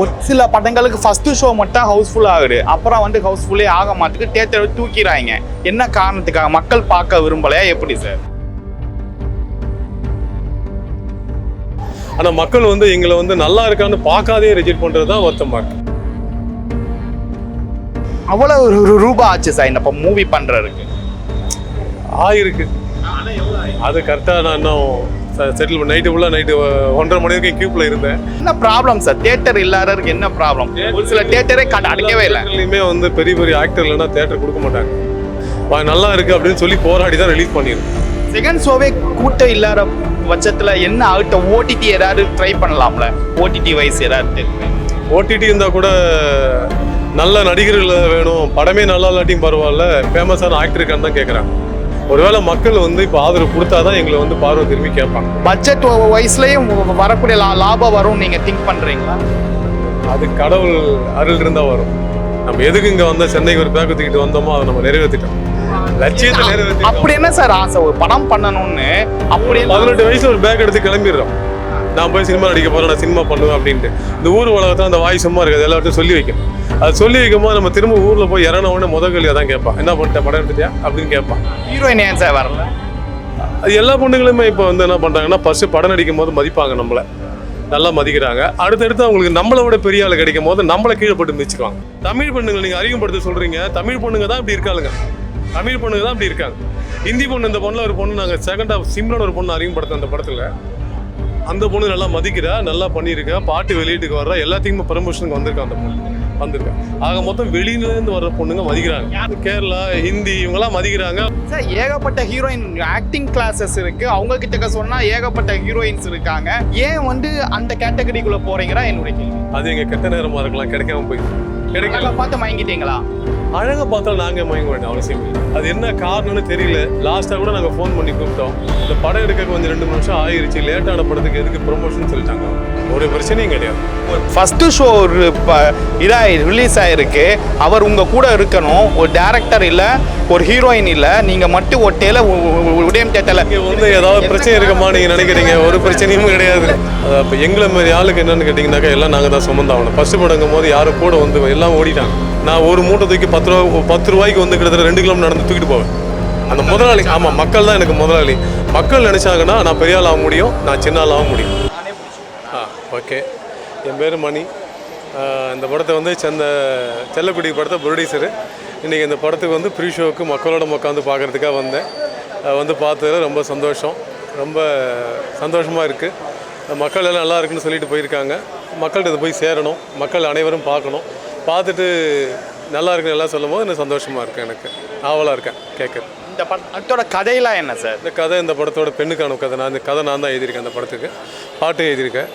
ஒரு சில படங்களுக்கு ஃபர்ஸ்ட் ஷோ மட்டும் ஹவுஸ்ஃபுல் ஆகுது. அப்புறம் வந்து ஹவுஸ்ஃபுல்லே ஆக மாட்டுக்கு தேட்டரை தூக்கிறாங்க என்ன காரணத்துக்காக? மக்கள் பார்க்க விரும்பலையா? எப்படி சார் ஆனா மக்கள் வந்து எங்களை வந்து நல்லா இருக்கான்னு பார்க்காதே ரிஜெக்ட் பண்றது தான் வருத்தமா இருக்கு. அவ்வளோ ஒரு ரூபா ஆச்சு சார் இந்த மூவி பண்றதுக்கு. ஆயிருக்கு. அது கரெக்டாக நான் இன்னும் செட்டில் நைட்டு ஃபுல்லாக நைட்டு ஒன்றரை மணி வரைக்கும் கியூப்ல இருந்தேன். என்ன ப்ராப்ளம் சார் தேட்டர் இல்லாததுக்கு என்ன ப்ராப்ளம் ஒரு சில தேட்டரே கட அடைக்கவே இல்லை. தேட்டர்லையுமே வந்து பெரிய பெரிய ஆக்டர் இல்லைன்னா தேட்டர் கொடுக்க மாட்டாங்க. நல்லா இருக்கு அப்படின்னு சொல்லி போராடி தான் ரிலீஸ் பண்ணியிருக்கோம் செகண்ட் ஷோவே கூட்டம் இல்லாத பட்சத்தில் என்ன ஆகிட்ட ஓடிடி ஏதாவது ட்ரை பண்ணலாம்ல? ஓடிடி வைஸ் ஏதாவது ஓடிடி இருந்தால் கூட நல்ல நடிகர்கள் வேணும். படமே நல்லா இல்லாட்டியும் பரவாயில்ல. ஃபேமஸான ஆக்டர் இருக்கான்னு தான் கேட்குறாங்க ஒருவேளை மக்கள் வந்து இப்போ ஆதரவு கொடுத்தா தான் எங்களை வந்து பார்வை திரும்பி கேட்பாங்க. பட்ஜெட் வைஸ்லயும் வரக்கூடிய லா- லாபம் வரும் நீங்க திங்க் பண்றீங்களா? அது கடவுள் அருள் இருந்தால் வரும். நம்ம எதுக்கு இங்கே வந்த சென்னைக்கு ஒரு பேக் தூக்கிட்டு வந்தோமோ அதை நம்ம நிறைவேற்றிட்டோம் லட்சியத்தை நிறைவேற்றி அப்படி என்ன சார் ஆசை? ஒரு படம் பண்ணணும்னு அப்படி பதினெட்டு வயசு ஒரு பேக் எடுத்து கிளம்பிடுறோம். நான் போய் சினிமா நடிக்க போறேன் நான் சினிமா பண்ணுவேன் அப்படின்ட்டு. இந்த ஊர் உலகத்தில் அந்த வாய் சும்மா இருக்குது எல்லாத்தையும் சொல்லி வைக்கும் அது சொல்லி வைக்கும்போது நம்ம திரும்ப ஊர்ல போய் இறங்கின உடனே முதல் கேள்வி தான் கேட்பான். என்ன பண்ணிட்டேன் படம் எடுத்துட்டியா? அப்படின்னு கேட்பான். ஹீரோயின் ஏன் சார் வரல? அது எல்லா பொண்ணுங்களுமே இப்போ வந்து என்ன பண்றாங்கன்னா ஃபர்ஸ்ட் படம் நடிக்கும் போது மதிப்பாங்க நம்மளை. நல்லா மதிக்கிறாங்க. அடுத்தடுத்து அவங்களுக்கு நம்மளை விட பெரிய ஆள் கிடைக்கும் போது நம்மளை கீழே போட்டு மிதிச்சிருவாங்க. தமிழ் பொண்ணுங்களை நீங்க அறிமுகப்படுத்த சொல்றீங்க. தமிழ் பொண்ணுங்க தான் இப்படி இருக்காளுங்க. தமிழ் பொண்ணுங்க தான் இப்படி இருக்காங்க. ஹிந்தி பொண்ணு இந்த பொண்ணுல ஒரு பொண்ணு நாங்கள் செகண்ட் ஆஃப் சிம்ரன் ஒரு பொண்ணு அறிமுகப்படுத்த அந்த படத்துல அந்த பொண்ணு நல்லா மதிக்கிறா நல்லா பண்ணியிருக்கா பாட்டு வெளியீட்டுக்கு வர்றா எல்லாத்தையுமே ப்ரமோஷனுக்கு வந்திருக்கா அந்த பொண்ணு. வந்திருக்கா ஆக மொத்தம் வெளியிலேருந்து வர்ற பொண்ணுங்க மதிக்கிறாங்க. கேரளா ஹிந்தி இவங்கெல்லாம் மதிக்கிறாங்க. சார் ஏகப்பட்ட ஹீரோயின் ஆக்டிங் கிளாஸஸ் இருக்கு. அவங்க கிட்ட சொன்னா ஏகப்பட்ட ஹீரோயின்ஸ் இருக்காங்க. ஏன் வந்து அந்த கேட்டகரிக்குள்ள போறீங்களா? என்னுடைய கேள்வி. அது எங்க கெட்ட நேரமா இருக்கலாம். கிடைக்காம போய் கிடைக்கல. பார்த்து மயங்கிட்டீங்களா? அழகை பார்த்தா நாங்கள் மயங்க வேண்டிய அவசியம் இல்லை. அது என்ன காரணம்னு தெரியல. லாஸ்ட்டாக கூட நாங்கள் ஃபோன் பண்ணி கூப்பிட்டோம். இந்த படம் எடுக்க கொஞ்சம் ரெண்டு நிமிஷம் ஆயிருச்சு. லேட்டான படத்துக்கு எதுக்கு ப்ரொமோஷன் சொல்லிட்டாங்க. ஒரு பிரச்சனையும் கிடையாது. ஃபர்ஸ்ட் ஷோ ஒரு இதாக ரிலீஸ் ஆயிருக்கு. அவர் உங்க கூட இருக்கணும். ஒரு டேரக்டர் இல்ல ஒரு ஹீரோயின் இல்ல. நீங்க மட்டும் ஒட்டையில உதயம் தேட்டல வந்து ஏதாவது பிரச்சனை இருக்குமா நீங்கள் நினைக்கிறீங்க? ஒரு பிரச்சனையும் கிடையாது. அப்போ எங்களை மாதிரி ஆளுக்கு என்னன்னு கேட்டிங்கனாக்கா எல்லாம் நாங்கள் தான் சுமந்தாகணும் ஃபஸ்ட்டு படங்கும் போது யாரும் கூட வந்து எல்லாம் ஓடிட்டாங்க. நான் ஒரு மூட்டை தூக்கி பத்து ரூபா பத்து ரூபாய்க்கு வந்து கிட்டத்தட்ட ரெண்டு கிலோமீட்டர் நடந்து தூக்கிட்டு போவேன். அந்த முதலாளி ஆமாம் மக்கள் தான் எனக்கு முதலாளி. மக்கள் நினச்சாங்கன்னா நான் பெரிய ஆள் ஆக முடியும் நான் சின்ன ஆள் ஆக முடியும். ஆ ஓகே. என் பேர் மணி. இந்த படத்தை வந்து செந்த செல்லக்குடி படத்தை ப்ரொடியூசரு. இன்றைக்கி இந்த படத்துக்கு வந்து ப்ரீ ஷோவுக்கு மக்களோட உட்காந்து பார்க்குறதுக்காக வந்தேன். வந்து பார்த்ததில் ரொம்ப சந்தோஷம். ரொம்ப சந்தோஷமாக இருக்குது மக்கள் எல்லாம் நல்லா இருக்குன்னு சொல்லிட்டு போயிருக்காங்க. மக்கள்கிட்ட போய் சேரணும். மக்கள் அனைவரும் பார்க்கணும். பார்த்துட்டு நல்லா இருக்குன்னு எல்லாம் சொல்லும் போது எனக்கு சந்தோஷமாக இருக்குது எனக்கு. ஆவலாக இருக்கேன் கேட்குறது இந்த படத்தோட கதையெல்லாம் என்ன சார்? இந்த கதை இந்த படத்தோட பெண்ணுக்கான கதை. நான் இந்த கதை நான் தான் எழுதியிருக்கேன் அந்த படத்துக்கு. பாட்டு எழுதியிருக்கேன்.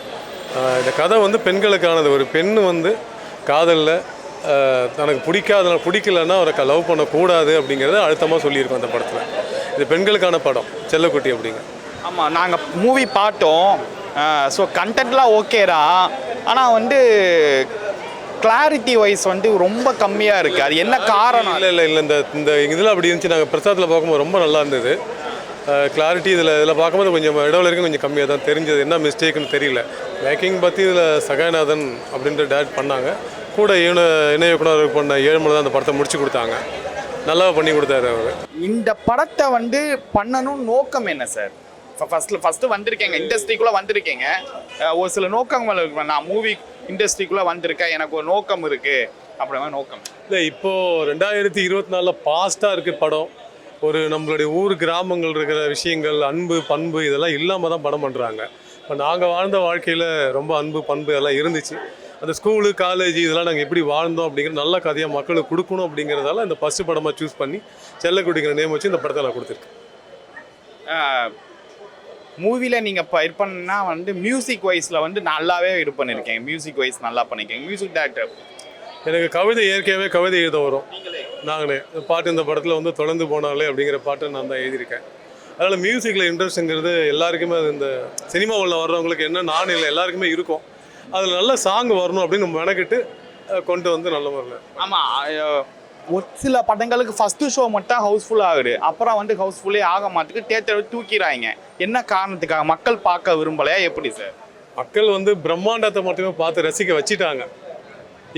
இந்த கதை வந்து பெண்களுக்கானது. ஒரு பெண் வந்து காதலில் தனக்கு பிடிக்காத பிடிக்கலன்னா அவரை லவ் பண்ணக்கூடாது அப்படிங்கிறத அழுத்தமாக சொல்லியிருக்கோம் அந்த படத்தில். இது பெண்களுக்கான படம் செல்லக்குட்டி அப்படிங்க. ஆமாம் நாங்கள் மூவி பார்த்தோம். ஸோ கண்டென்ட்லாம் ஓகே தான் ஆனால் வந்து கிளாரிட்டி வைஸ் வந்து ரொம்ப கம்மியாக இருக்குது அது என்ன காரணம்? இல்லை இல்லை இல்லை. இந்த இந்த இதில் அப்படி இருந்துச்சு. நாங்கள் பிரசாத்தில் பார்க்கும்போது ரொம்ப நல்லா இருந்தது. கிளாரிட்டி இதில் இதில் பார்க்கும்போது கொஞ்சம் இடம் வரைக்கும் கொஞ்சம் கம்மியாக தான் தெரிஞ்சது. என்ன மிஸ்டேக்குன்னு தெரியல. மேக்கிங் பற்றி இதில் சகாயநாதன் அப்படின்ற டேரக்ட் பண்ணாங்க. கூட இணை இணை இயக்குனர் பண்ண ஏழுமலை தான் அந்த படத்தை முடிச்சு கொடுத்தாங்க. நல்லா பண்ணி கொடுத்தாரு அவர். இந்த படத்தை வந்து பண்ணணும் நோக்கம் என்ன சார் ஃபர்ஸ்ட்ல ஃபர்ஸ்ட் வந்திருக்கேங்க. இண்டஸ்ட்ரிக்குள்ள வந்திருக்கேங்க. ஒரு சில நோக்கங்கள் நான் மூவி இண்டஸ்ட்ரிக்குள்ள வந்திருக்கேன் எனக்கு ஒரு நோக்கம் இருக்கு அப்படிங்கிற நோக்கம். இல்லை இப்போது ரெண்டாயிரத்தி இருபத்தி நாலில் பாஸ்ட்டாக இருக்குது படம் ஒரு நம்மளுடைய ஊர் கிராமங்கள் இருக்கிற விஷயங்கள் அன்பு பண்பு இதெல்லாம் இல்லாமல் தான் படம் பண்ணுறாங்க இப்போ நாங்கள் வாழ்ந்த வாழ்க்கையில் ரொம்ப அன்பு பண்பு எல்லாம் இருந்துச்சு. அந்த ஸ்கூலு காலேஜ் இதெல்லாம் நாங்கள் எப்படி வாழ்ந்தோம் அப்படிங்கிற நல்ல கதையாக மக்களுக்கு கொடுக்கணும் அப்படிங்கிறதால இந்த ஃபஸ்ட்டு படமாக சூஸ் பண்ணி செல்லக்குடிங்கிற நேம் வச்சு இந்த படத்தை நான் கொடுத்துருக்கேன். மூவியில் நீங்கள் இப்போ இது பண்ணா வந்து மியூசிக் வைஸில் வந்து நல்லாவே இது பண்ணியிருக்கேன் மியூசிக் வைஸ் நல்லா பண்ணியிருக்கேன் மியூசிக் டேரக்டர் எனக்கு கவிதை இயற்கையாகவே கவிதை எழுத வரும். நாங்களே. பாட்டு இந்த படத்தில் வந்து தொடர்ந்து போனாலே அப்படிங்கிற பாட்டை நான் தான் எழுதியிருக்கேன். அதனால் மியூசிக்கில் இன்ட்ரெஸ்ட்டுங்கிறது எல்லாருக்குமே அது இந்த சினிமாவில் வர்றவங்களுக்கு என்ன நான் இல்லை எல்லாருக்குமே இருக்கும். அதில் நல்ல சாங் வரணும் அப்படின்னு மெனக்கிட்டு கொண்டு வந்து நல்ல முறையில் ஆமாம் ஒரு சில படங்களுக்கு ஃபஸ்ட்டு ஷோ மட்டும் ஹவுஸ்ஃபுல் ஆகுது. அப்புறம் வந்து ஹவுஸ்ஃபுல்லே ஆக மாட்டுக்கு தேட்டரை தூக்கிறாங்க என்ன காரணத்துக்காக? மக்கள் பார்க்க விரும்பலையா? எப்படி சார் மக்கள் வந்து பிரம்மாண்டத்தை மட்டுமே பார்த்து ரசிக்க வச்சுட்டாங்க.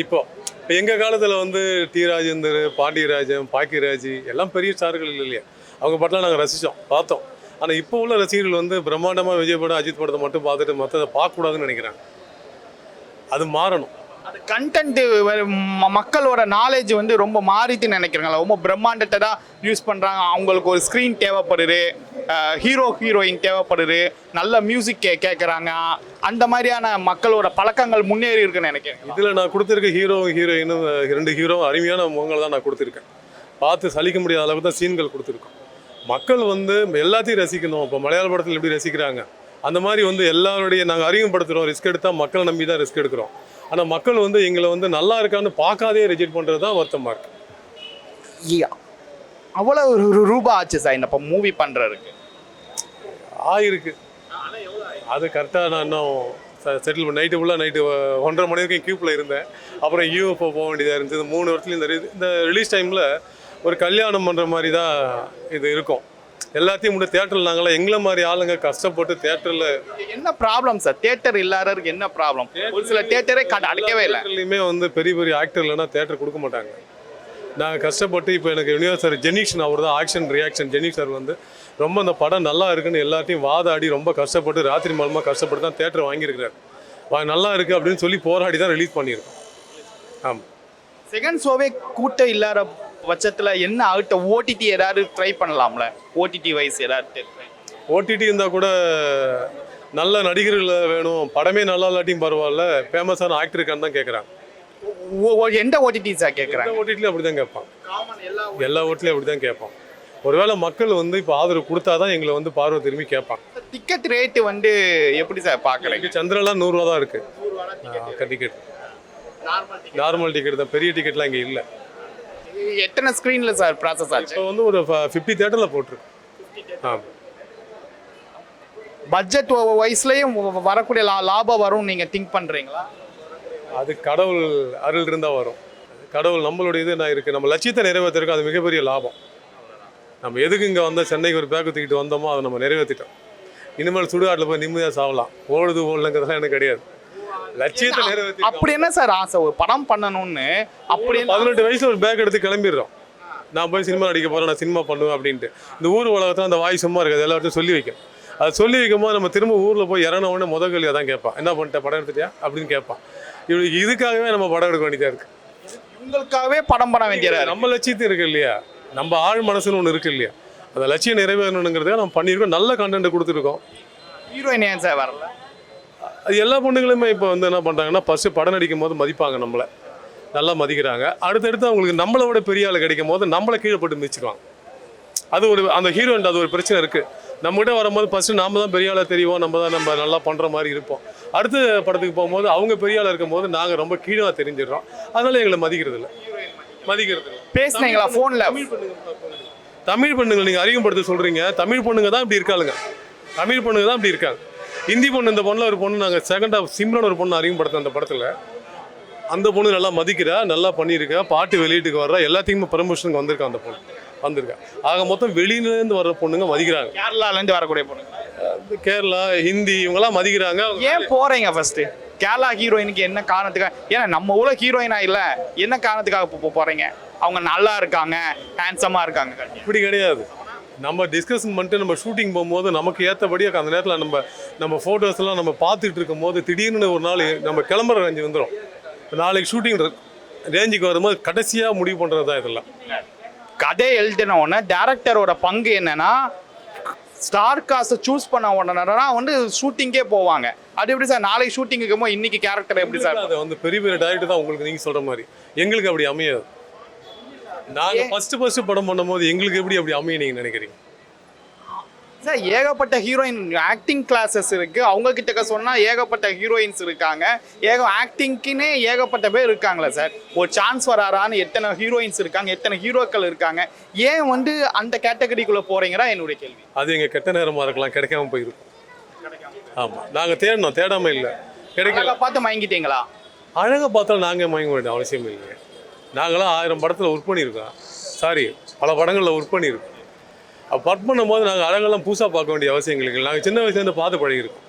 இப்போ இப்போ எங்கள் காலத்தில் வந்து டி ராஜேந்தர் பாண்டியராஜன் பாக்கியராஜ் எல்லாம் பெரிய ஸ்டார்கள் இல்லை இல்லையா. அவங்க படம்லாம் நாங்கள் ரசித்தோம் பார்த்தோம். ஆனால் இப்போ உள்ள ரசிகர்கள் வந்து பிரம்மாண்டமாக விஜய் படம் அஜித் படத்தை மட்டும் பார்த்துட்டு மற்றதை பார்க்கக்கூடாதுன்னு நினைக்கிறாங்க. அது மாறணும். அது கண்டென்ட் மக்களோட நாலேஜ் வந்து ரொம்ப மாறிட்டு நினைக்கிறாங்களா ரொம்ப பிரம்மாண்டத்தை தான் யூஸ் பண்ணுறாங்க அவங்களுக்கு ஒரு ஸ்க்ரீன் தேவைப்படுது. ஹீரோ ஹீரோயின் தேவைப்படுது. நல்ல மியூசிக் கே கேட்குறாங்க அந்த மாதிரியான மக்களோட பழக்கங்கள் முன்னேறி இருக்குன்னு நினைக்கிறேன் இதில் நான் கொடுத்துருக்க ஹீரோ ஹீரோயினும் ரெண்டு ஹீரோ அருமையான முகங்கள் தான் நான் கொடுத்துருக்கேன். பார்த்து சலிக்க முடியாத அளவுக்கு தான் சீன்கள் கொடுத்துருக்கோம். மக்கள் வந்து எல்லாத்தையும் ரசிக்கணும். இப்போ மலையாள படத்தில் எப்படி ரசிக்கிறாங்க? அந்த மாதிரி வந்து எல்லாருடைய நாங்கள் அறிமுகப்படுத்துகிறோம் ரிஸ்க் எடுத்தால் மக்களை நம்பி தான் ரிஸ்க் எடுக்கிறோம். ஆனால் மக்கள் வந்து எங்களை வந்து நல்லா இருக்கான்னு பார்க்காதே ரிஜெக்ட் பண்ணுறது தான் வருத்தமாக இருக்குது யா. அவ்வளோ ஒரு ரூபா ஆச்சு சார் இந்த இப்போ மூவி பண்ணுறதுக்கு ஆயிருக்கு. அது கரெக்டாக நான் இன்னும் செட்டில் நைட்டு ஃபுல்லாக நைட்டு ஒன்றரை மணி வரைக்கும் கியூப்பில் இருந்தேன். அப்புறம் யூஎஃப்ஓ போக வேண்டியதாக இருந்துச்சு. மூணு வருஷத்துல இந்த இந்த ரிலீஸ் டைமில் ஒரு கல்யாணம் பண்ணுற மாதிரி தான் இது இருக்கும். எல்லாத்தையும் முன்னாடி தேட்டரில் நாங்களாம் எங்களை மாதிரி ஆளுங்க கஷ்டப்பட்டு தேட்டரில் என்ன ப்ராப்ளம் சார் தேட்டர் இல்லாதவருக்கு என்ன ப்ராப்ளம் ஒரு சில தேட்டரே அடைக்கவே இல்லை. தேட்டர்லையுமே வந்து பெரிய பெரிய ஆக்டர் இல்லைன்னா தேட்டர் கொடுக்க மாட்டாங்க. நான் கஷ்டப்பட்டு இப்போ எனக்கு யூனிவர்ஸ் சார் ஜெனிக்ஷன் அவர் தான் ஆக்ஷன் ரியாக்ஷன் ஜெனிக் சார் வந்து ரொம்ப அந்த படம் நல்லா இருக்குன்னு எல்லாத்தையும் வாதாடி ரொம்ப கஷ்டப்பட்டு ராத்திரி மூலமாக கஷ்டப்பட்டு தான் தேட்டர் வாங்கியிருக்கிறார். வா நல்லா இருக்குது அப்படின்னு சொல்லி போராடி தான் ரிலீஸ் பண்ணியிருக்கோம். ஆமாம் செகண்ட் ஷோவே கூட்டம் இல்லாத பட்சத்தில் என்ன ஆகிட்ட ஓடிடி ஏதாவது ட்ரை பண்ணலாம்ல? ஓடிடி வைஸ் ஏதாவது ஓடிடி இருந்தால் கூட நல்ல நடிகர்கள் வேணும். படமே நல்லா இல்லாட்டியும் பரவாயில்ல. ஃபேமஸான ஆக்டர் இருக்கான்னு தான் ஓ- எந்த ஓடிடி சார் கேட்குறாங்க எல்லா ஓடிடிலையும் அப்படி தான் கேட்பான். எல்லா ஓட்டிலையும் அப்படி தான் கேட்பான். ஒருவேளை மக்கள் வந்து இப்போ ஆதரவு கொடுத்தா தான் எங்களை வந்து பார்வை திரும்பி கேட்பாங்க. டிக்கெட் ரேட்டு வந்து எப்படி சார் பார்க்குறீங்க இங்கே சந்திரலாம் நூறுரூவா தான் இருக்குது டிக்கெட் நார்மல் டிக்கெட் தான். பெரிய டிக்கெட்லாம் இங்கே இல்லை. எத்தனை ஸ்க்ரீனில் சார் ப்ராசஸ் ஆச்சு? இப்போ வந்து ஒரு ஃபிஃப்டி தேட்டரில் போட்டிருக்கு. ஆமாம் பட்ஜெட் வைஸ்லேயும் வரக்கூடிய லா லாபம் வரும் நீங்கள் திங்க் பண்ணுறீங்களா அது கடவுள் அருள் இருந்தால் வரும். கடவுள் நம்மளுடைய இது நான் இருக்குது நம்ம லட்சியத்தை நிறைவேற்றிருக்கோம் அது மிகப்பெரிய லாபம். நம்ம எதுக்கு இங்கே வந்தால் சென்னைக்கு ஒரு பேக்கு தூக்கிட்டு வந்தோமோ அதை நம்ம நிறைவேற்றிட்டோம் இனிமேல் சுடுகாட்டில் போய் நிம்மதியாக சாவலாம். ஓடுது ஓடலங்கிறதுலாம் எனக்கு கிடையாது. லட்சியத்தை நிறைவேற்றி அப்படி என்ன சார் ஆசை? ஒரு படம் பண்ணணும்னு. அப்படி பதினெட்டு வயசுல ஒரு பேக் எடுத்து கிளம்பிடுறோம். நான் போய் சினிமா நடிக்க போகிறேன் நான் சினிமா பண்ணுவேன் அப்படின்ட்டு. இந்த ஊர் உலகத்தில் அந்த வாய் சும்மா இருக்குது எல்லாத்தையும் சொல்லி வைக்கும். அது சொல்லி வைக்கும்போது நம்ம திரும்ப ஊரில் போய் இறங்கின உடனே முத கேள்வி தான் கேட்பான். என்ன பண்ணிட்ட? படம் எடுத்துட்டியா? அப்படின்னு கேட்பான். இவனுக்கு இதுக்காகவே நம்ம படம் எடுக்க வேண்டியதாக இருக்குது உங்களுக்காகவே படம் பண்ண வேண்டியதா இருக்கு. நம்ம லட்சியத்து இருக்கு இல்லையா? நம்ம ஆழ் மனசுன்னு ஒன்று இருக்கு இல்லையா? அந்த லட்சியம் நிறைவேறணுங்கிறதுக்காக நம்ம பண்ணியிருக்கோம். நல்ல கண்டென்ட் கொடுத்துருக்கோம். ஹீரோயின் ஏன் சார் வரல? அது எல்லா பொண்ணுங்களுமே இப்போ வந்து என்ன பண்ணுறாங்கன்னா ஃபஸ்ட்டு படம் நடிக்கும் போது மதிப்பாங்க நம்மளை. நல்லா மதிக்கிறாங்க. அடுத்தடுத்து அவங்களுக்கு நம்மளை விட பெரிய ஆள் கிடைக்கும் போது நம்மளை கீழே போட்டு மிதிச்சுக்குவாங்க. அது ஒரு அந்த ஹீரோயின் அது ஒரு பிரச்சனை இருக்குது நம்மகிட்ட வரும்போது ஃபஸ்ட்டு நாம தான் பெரிய ஆளாக தெரியும் நம்ம தான் நம்ம நல்லா பண்ணுற மாதிரி இருப்போம். அடுத்த படத்துக்கு போகும்போது அவங்க பெரிய ஆளாக இருக்கும்போது நாங்கள் ரொம்ப கீழாக தெரிஞ்சிடுறோம். அதனால எங்களை மதிக்கிறது இல்லை மதிக்கிறது பேசுனீங்களா ஃபோனில் தமிழ் பொண்ணுங்க நீங்கள் அறிமுகப்படுத்த சொல்கிறீங்க தமிழ் பொண்ணுங்க தான் இப்படி இருக்காளுங்க. தமிழ் பொண்ணுங்க தான் இப்படி இருக்காங்க. ஹிந்தி பொண்ணு இந்த பொண்ணில் ஒரு பொண்ணு நாங்கள் செகண்ட் ஆஃப் சிம்ரன் ஒரு பொண்ணு அறிமுகப்படுத்த அந்த படத்தில். அந்த பொண்ணு நல்லா மதிக்கிறா நல்லா பண்ணியிருக்கா பாட்டு வெளியீட்டுக்கு வர்றா எல்லாத்தையுமே ப்ரமோஷனுக்கு வந்திருக்கா அந்த பொண்ணு வந்திருக்கா. ஆக மொத்தம் வெளியிலேருந்து வர்ற பொண்ணுங்க மதிக்கிறாங்க. கேரளாலேருந்து வரக்கூடிய பொண்ணு. கேரளா ஹிந்தி இவங்கெல்லாம் மதிக்கிறாங்க. ஏன் போறீங்க ஃபர்ஸ்ட் கேரளா ஹீரோயினுக்கு என்ன காரணத்துக்காக ஏன்னா நம்ம ஊர்ல ஹீரோயினா இல்ல என்ன காரணத்துக்காக இப்போ போ- போறீங்க? அவங்க நல்லா இருக்காங்க ஹேண்ட்ஸமா இருக்காங்க. இப்படி கிடையாது. நம்ம டிஸ்கஷன் பண்ணிட்டு நம்ம ஷூட்டிங் போகும்போது நமக்கு ஏற்றபடி அந்த நேரத்தில் நம்ம நம்ம ஃபோட்டோஸ் எல்லாம் நம்ம பார்த்துட்டு இருக்கும்போது திடீர்னு ஒரு நாள் நம்ம கிளம்புற ரேஞ்சு வந்துடும் நாளைக்கு ஷூட்டிங் ரேஞ்சுக்கு வரும்போது கடைசியாக முடிவு பண்ணுறது தான் இதெல்லாம். கதை எழுதின உடனே டேரக்டரோட பங்கு என்னன்னா ஸ்டார் காஸ்ட்டை சூஸ் பண்ண உடனே தான் வந்து ஷூட்டிங்கே போவாங்க. அது எப்படி சார்? நாளைக்கு ஷூட்டிங் இருக்கும்போது இன்னைக்கு கேரக்டர் எப்படி சார்? அது வந்து பெரிய பெரிய டேரக்டர் தான் உங்களுக்கு நீங்கள் சொல்கிற மாதிரி. எங்களுக்கு அப்படி அமையாது. நாங்கள் ஃபஸ்ட்டு ஃபஸ்ட்டு படம் பண்ணும்போது எங்களுக்கு எப்படி அப்படி அமைய நீங்கள் நினைக்கிறீங்க? சார் ஏகப்பட்ட ஹீரோயின் ஆக்டிங் கிளாஸஸ் இருக்கு. அவங்க கிட்ட சொன்னா ஏகப்பட்ட ஹீரோயின்ஸ் இருக்காங்க. ஏக ஆக்டிங்க்குன்னே ஏகப்பட்ட பேர் இருக்காங்களே சார். ஒரு சான்ஸ் வராரான்னு எத்தனை ஹீரோயின்ஸ் இருக்காங்க எத்தனை ஹீரோக்கள் இருக்காங்க. ஏன் வந்து அந்த கேட்டகரிக்குள்ள போறீங்களா என்னுடைய கேள்வி. அது எங்கள் கெட்ட நேரமாக இருக்கலாம் கிடைக்காம போயிருக்கும். ஆமாம் நாங்கள் தேடணும் தேடாமல் இல்லை. கிடைக்கல. பார்த்து மயங்கிட்டீங்களா? அழகாக பார்த்தாலும் நாங்கள் மயங்க வேண்டிய அவசியம் இல்லைங்க. நாங்களாம் ஆயிரம் படத்தில் ஒர்க் பண்ணியிருக்கோம். சாரி பல படங்களில் ஒர்க் பண்ணியிருக்கோம். அப்போ ஒர்க் பண்ணும்போது நாங்கள் அழகெல்லாம் புதுசாக பார்க்க வேண்டிய அவசியம் எங்களுக்கு நாங்கள் சின்ன வயசுலேருந்து பார்த்து பழகிருக்கோம்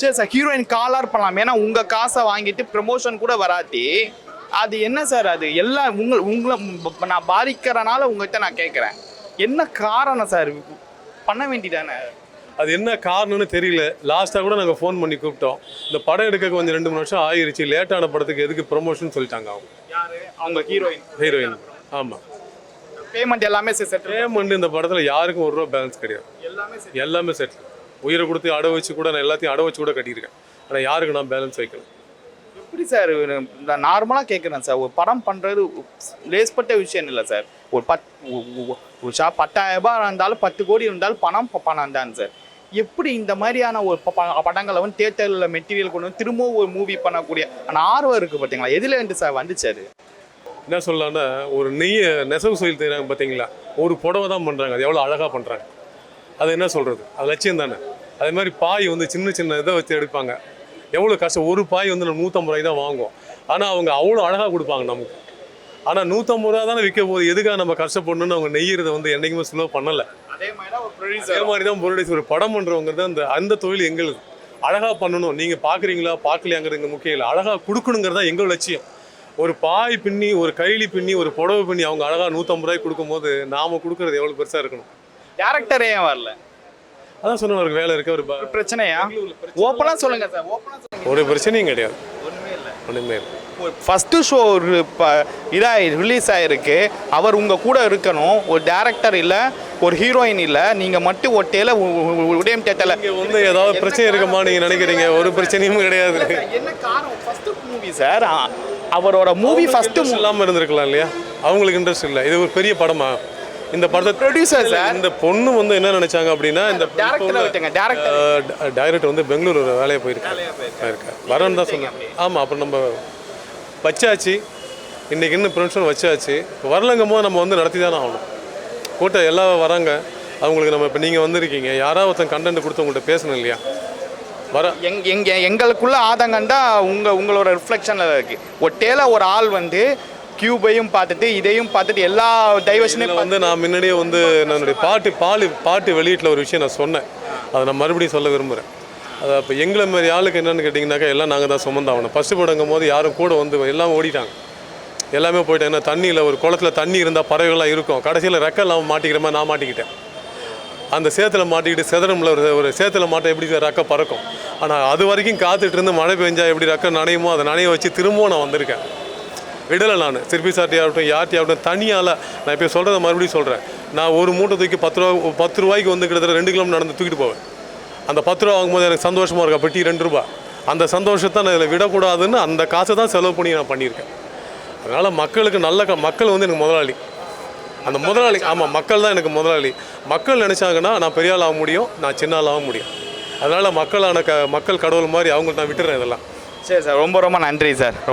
சரி சார் ஹீரோயின் காலார் பண்ணலாம். ஏன்னா உங்கள் காசை வாங்கிட்டு ப்ரமோஷன் கூட வராட்டி அது என்ன சார் அது? எல்லாம் உங்க உங்களை நான் பாதிக்கிறனால உங்கள்கிட்ட நான் கேட்குறேன். என்ன காரணம் சார்? பண்ண வேண்டிதானே அது என்ன காரணம்னு தெரியல. லாஸ்ட்டாக கூட நாங்கள் ஃபோன் பண்ணி கூப்பிட்டோம். இந்த படம் எடுக்க கொஞ்சம் ரெண்டு மூணு வருஷம் ஆயிருச்சு. லேட்டான படத்துக்கு எதுக்கு ப்ரொமோஷன் சொல்லிட்டாங்க அவங்க. யாரு? அவங்க ஹீரோயின் ஹீரோயின் ஆமாம் பேமெண்ட் எல்லாமே செட்டில் பேமெண்ட் இந்த படத்தில் யாருக்கும் ஒரு ரூபா பேலன்ஸ் கிடையாது. எல்லாமே. எல்லாமே செட் உயிரை கொடுத்து அடை வச்சு கூட நான் எல்லாத்தையும் அடை வச்சு கூட கட்டியிருக்கேன். ஆனால் யாருக்கு நான் பேலன்ஸ் வைக்கல எப்படி சார் நான் நார்மலாக கேட்குறேன் சார். ஒரு படம் பண்ணுறது லேஸ்பட்ட விஷயம் இல்லை சார். ஒரு பத் ஒரு ஷா பத்தாயிரம் ரூபாய் இருந்தாலும் பத்து கோடி இருந்தாலும் பணம் பணம் தான் சார். எப்படி இந்த மாதிரியான ஒரு ப- படங்களை வந்து தேட்டரில் மெட்டீரியல் கொண்டு வந்து திரும்பவும் ஒரு மூவி பண்ணக்கூடிய அந்த ஆர்வம் இருக்குது பார்த்தீங்களா? எதில் வந்து சார் வந்துச்சு அது? என்ன சொல்லலாம்னா ஒரு நெய்ய நெசவு தொழில் செய்கிறாங்க பார்த்தீங்களா? ஒரு புடவை தான் பண்ணுறாங்க அது எவ்வளோ அழகாக பண்ணுறாங்க அது என்ன சொல்கிறது அது லட்சியம் தானே. அதே மாதிரி பாய் வந்து சின்ன சின்ன இதை வச்சு எடுப்பாங்க. எவ்வளோ கஷ்டம். ஒரு பாய் வந்து நம்ம நூற்றம்பது ரூபாய் தான் வாங்குவோம். ஆனால் அவங்க அவ்வளோ அழகாக கொடுப்பாங்க நமக்கு. ஆனால் நூற்றம்பது ரூபா தானே விற்க போகுது. எதுக்காக நம்ம கஷ்டப்படணும்னு அவங்க நெய்யறதை வந்து என்றைக்குமே சுலோ பண்ணலை. அதே மாதிரி தான் ஒரு அதே ப்ரொடியூசர் மாதிரி தான் பொருளுடைய ஒரு படம் அந்த அந்த தொழில் எங்களுது அழகாக பண்ணணும். நீங்கள் பார்க்குறீங்களா பார்க்கலையாங்கிறது முக்கியம் இல்லை. அழகாக கொடுக்கணுங்கிறது தான் எங்கள் லட்சியம். ஒரு பாய் பின்னி ஒரு கைலி பின்னி ஒரு புடவை பின்னி அவங்க அழகாக நூற்றம்பது ரூபாய்க்கு கொடுக்கும்போது நாம கொடுக்கறது எவ்வளோ பெருசாக இருக்கணும். டேரக்டரே ஏன் வரல? அதான் சொன்ன அவருக்கு வேலை இருக்கு ஒரு ஒரு பிரச்சனையா? ஓப்பனாக சொல்லுங்க சார் ஓப்பனாக சொல்லுங்க. ஒரு பிரச்சனையும் கிடையாது. ஒன்றுமே இல்லை. ஒன்றுமே இல்லை. ஃபஸ்ட்டு ஷோ ஒரு இப்போ இதாக ரிலீஸ் ஆகிருக்கு அவர் உங்கள் கூட இருக்கணும். ஒரு டேரக்டர் இல்லை ஒரு ஹீரோயின் இல்லை நீங்கள் மட்டும் ஒட்டையில் உதயம் தேட்டரில் இங்கே வந்து ஏதாவது பிரச்சனை இருக்குமா நீங்கள் நினைக்கிறீங்க? ஒரு பிரச்சனையும் கிடையாது. என்ன காரணம்? ஃபஸ்ட்டு மூவி சார் அவரோட மூவி ஃபஸ்ட்டு இல்லாமல் இருந்திருக்கலாம் இல்லையா? அவங்களுக்கு இன்ட்ரெஸ்ட் இல்லை. இது ஒரு பெரிய படமா? இந்த படத்தை ப்ரொடியூசர் சார் இந்த பொண்ணு வந்து என்ன நினைச்சாங்க அப்படின்னா இந்த டேரக்டரை வந்து பெங்களூர் வேலையை போயிருக்காரு. வரேன்னு தான் சொன்னேன் ஆமாம் அப்புறம் நம்ம வச்சாச்சு. இன்னைக்கு இன்னும் ப்ரின்ஷன் வச்சாச்சு. இப்போ வரலங்கும் போது நம்ம வந்து நடத்தி தானே ஆகணும். கூட்டம் எல்லாம் வராங்க. அவங்களுக்கு நம்ம இப்போ நீங்கள் வந்திருக்கீங்க. யாராவது ஒருத்தன் கண்டென்ட் கொடுத்து உங்கள்கிட்ட பேசணும் இல்லையா? வர எங் எங்க எங்களுக்குள்ள ஆதங்கண்டா உங்க உங்களோட ரிஃப்ளெக்ஷனில் இருக்கு. ஒட்டையில ஒரு ஆள் வந்து கியூபையும் பார்த்துட்டு இதையும் பார்த்துட்டு எல்லா டைவர்ஷனையும் வந்து நான் முன்னாடியே வந்து என்னுடைய பாட்டு பால் பாட்டு வெளியீட்டில் ஒரு விஷயம் நான் சொன்னேன். அதை நான் மறுபடியும் சொல்ல விரும்புகிறேன் அதை அப்போ எங்களை மாதிரி ஆளுக்கு என்னென்னு கேட்டிங்கனாக்கா எல்லாம் நாங்கள் தான் சுமந்தாகணும் ஃபஸ்ட்டு படங்கும் போது யாரும் கூட வந்து எல்லாம் ஓடிட்டாங்க. எல்லாமே போயிட்டாங்க ஏன்னா தண்ணியில் ஒரு குளத்துல தண்ணி இருந்தால் பறவைகள்லாம் இருக்கும். கடைசியில் ரெக்கெல்லாம் மாட்டிக்கிற மாதிரி நான் மாட்டிக்கிட்டேன். அந்த சேத்துல மாட்டிக்கிட்டு செதறம்ல ஒரு ஒரு சேத்துல மாட்ட எப்படி ரெக்க பறக்கும்? ஆனால் அது வரைக்கும் காத்துட்டு இருந்து மழை பெஞ்சா எப்படி ரெக்க நனையுமோ அதை நனைய வச்சு திரும்பவும் நான் வந்திருக்கேன். விடலை நான். சிற்பி சாட்டியாகட்டும் யார்ட்டியாகட்டும் தனியால் நான் இப்போ சொல்கிறத மறுபடியும் சொல்கிறேன் நான் ஒரு மூட்டை தூக்கி பத்து ரூபா பத்து ரூபாய்க்கு வந்து கிட்டத்தட்ட ரெண்டு கிலோமீட்டர் நடந்து தூக்கிட்டு போவேன். அந்த பத்து ரூபா வாங்கும்போது எனக்கு சந்தோஷமாக இருக்கா? பெட்டி ரெண்டு ரூபா. அந்த சந்தோஷத்தை நான் இதில் விடக்கூடாதுன்னு அந்த காசை தான் செலவு பண்ணி நான் பண்ணியிருக்கேன். அதனால் மக்களுக்கு நல்ல க மக்கள் வந்து எனக்கு முதலாளி. அந்த முதலாளி ஆமாம் மக்கள் தான் எனக்கு முதலாளி. மக்கள் நினச்சாங்கன்னா நான் பெரிய ஆள் ஆக முடியும் நான் சின்ன ஆள் ஆக முடியும். அதனால் மக்களான க மக்கள் கடவுள் மாதிரி அவங்கள்ட்ட நான் விட்டுறேன் இதெல்லாம். சரி சார் ரொம்ப ரொம்ப நன்றி சார். ரொம்ப